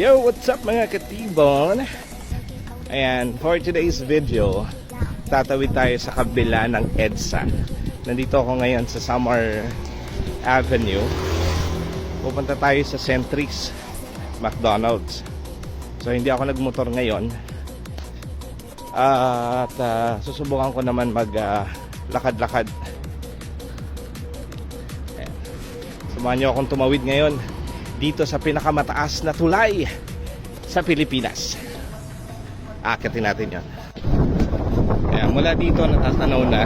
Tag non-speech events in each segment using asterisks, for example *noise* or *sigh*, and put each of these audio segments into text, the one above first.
Yo, what's up mga katibon? Ayan, for today's video, tatawid tayo sa kabila ng EDSA. Nandito ako ngayon sa Summer Avenue. Pupunta tayo sa Centrix McDonald's. So, hindi ako nagmotor ngayon. at ah, susubukan ko naman mag ah, lakad-lakad. Ayan. Samahan niyo akong tumawid ngayon dito sa pinakamataas na tulay sa Pilipinas. Akitin natin yon. Kaya mula dito natatanaw na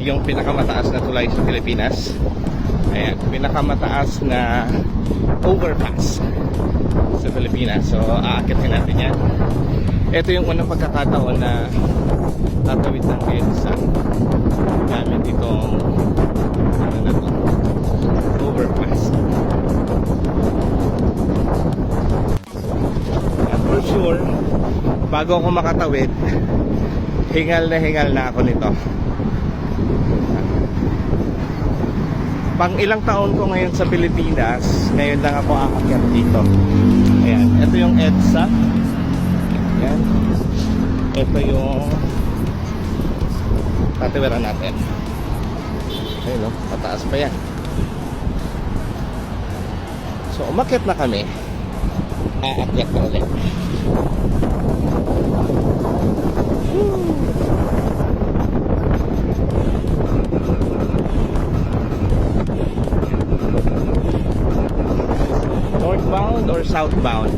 yung pinakamataas na tulay sa Pilipinas. Ayan, pinakamataas na overpass sa Pilipinas. So, aakitin natin yan. Ito yung unang pagkakataon na tatawid ng EDSA gamit itong bago ako makatawid, *laughs* hingal na hingal na ako nito. Pang ilang taon ko ngayon sa Pilipinas, ngayon lang ako aakyat dito. Ayan, ito yung EDSA. Ayan. Ito yung tatiwiran natin. Ayun no, pataas pa yan. So, umakyat na kami. Aakyat na ulit. Northbound or southbound?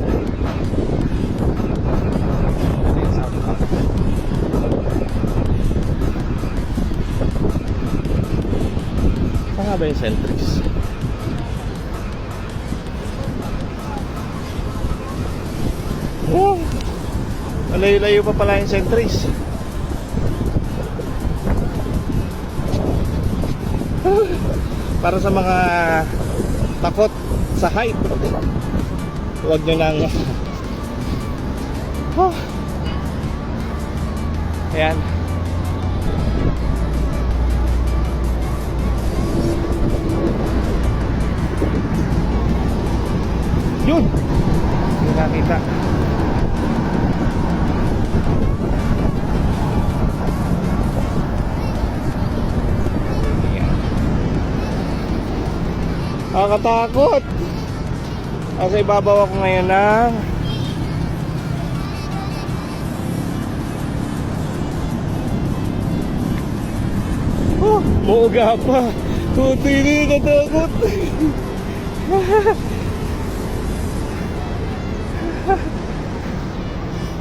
Saan nga ba yung Centrix? Malayo-layo pa pala yung Centris. *laughs* Para sa mga takot sa height. Huwag nyo nang... Oh. *laughs* Ayan. Yun! Hindi nakita. Nakakatakot! Kasi ibabaw ako ngayon ng Oh, muuga pa. Tuti rin, natakot. *laughs*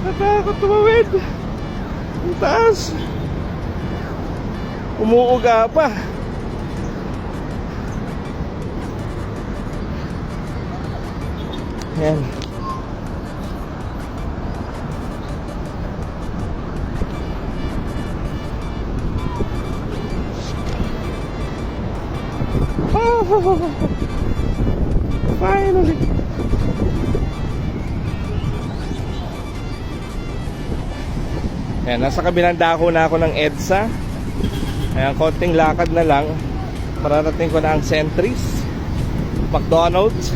Natakot tumawid. Ang taas. Umuuga pa. Yan. Oh, *laughs* finally. Ayan, nasa kabilang dako na ako ng EDSA. Ayan, konting lakad na lang. Mararating ko na ang Centris, McDonald's.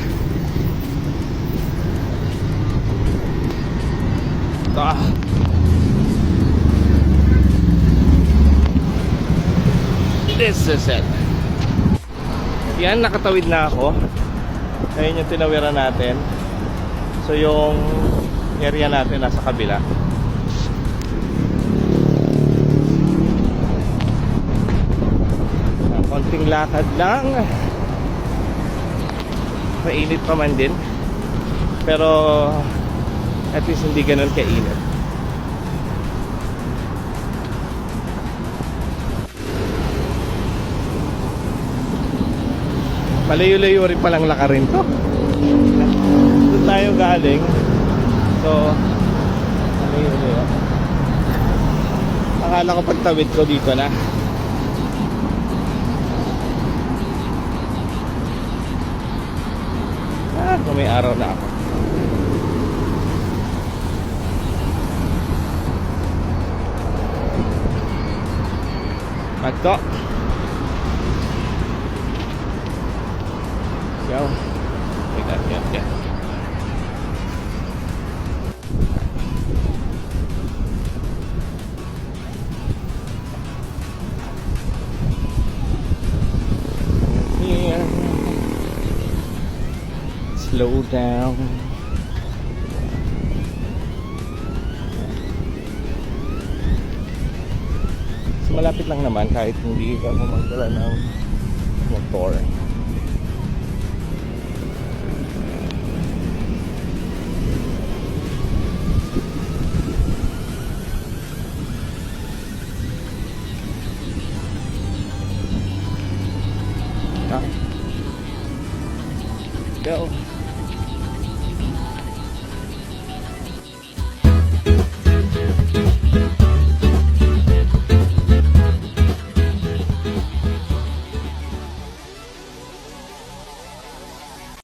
Ah. This is it. Yan, nakatawid na ako. Ngayon yung tinawiran natin. So yung area natin nasa kabila. Konting lakad lang. Mainit pa man din. Pero at least hindi ganun kainit. Malayo-layo rin palang lakarin to. Doon tayo galing. So, malayo-layo. Akala ko pagtawid ko dito na. Ah, kung may araw na ako. đó Go. Take that, yeah, yeah. Here. Slow down. Malapit lang naman kahit hindi ka magdala ng motor. Go.